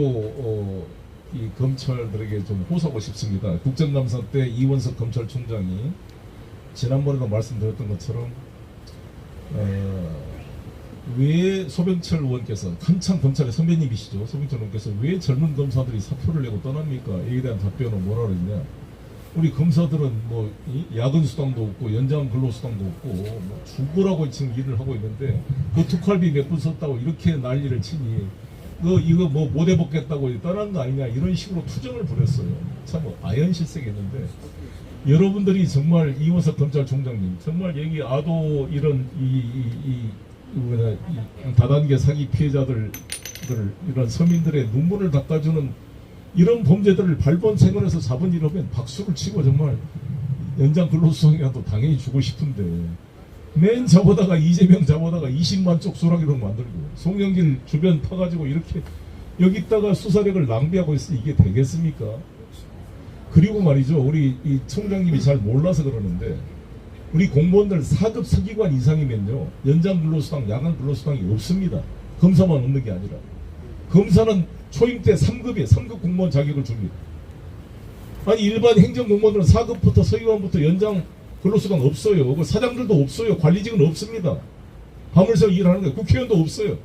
또 어, 이 검찰들에게 좀 호소하고 싶습니다. 국정감사 때 이원석 검찰총장이 지난번에도 말씀드렸던 것처럼 어, 왜 소병철 의원께서 한참 검찰의 선배님이시죠. 소병철 의원께서 왜 젊은 검사들이 사표를 내고 떠납니까? 여기에 대한 답변은 뭐라 그랬냐? 우리 검사들은 뭐이 야근 수당도 없고 연장 근로 수당도 없고 뭐 죽으라고 지금 일을 하고 있는데 그 특활비 몇 분 썼다고 이렇게 난리를 치니 너 이거 뭐 못 해먹겠다고 떠난 거 아니냐 이런 식으로 투정을 부렸어요. 참 아연실색했는데 여러분들이 정말 이원석 검찰총장님 정말 여기 아도 이런 이 이이 뭐냐 이 다단계 사기 피해자들 들 이런 서민들의 눈물을 닦아주는 이런 범죄들을 발본 생활에서 잡은 이러면 박수를 치고 정말 연장 근로수당이라도 당연히 주고 싶은데 맨 잡아다가 이재명 잡아다가 20만 쪽 수락이라고 만들고 송영길 주변 파가지고 이렇게 여기다가 수사력을 낭비하고 있어. 이게 되겠습니까? 그리고 말이죠. 우리 이 총장님이 잘 몰라서 그러는데 우리 공무원들 4급 서기관 이상이면요. 연장 근로수당 야간 근로수당이 없습니다. 검사만 없는 게 아니라. 검사는 초임 때 3급이에요. 3급 공무원 자격을 줍니다. 아니 일반 행정공무원들은 4급부터 서기관부터 연장 근로수당 없어요. 그 사장들도 없어요. 관리직은 없습니다. 밤을 새워 일하는 거예요. 국회의원도 없어요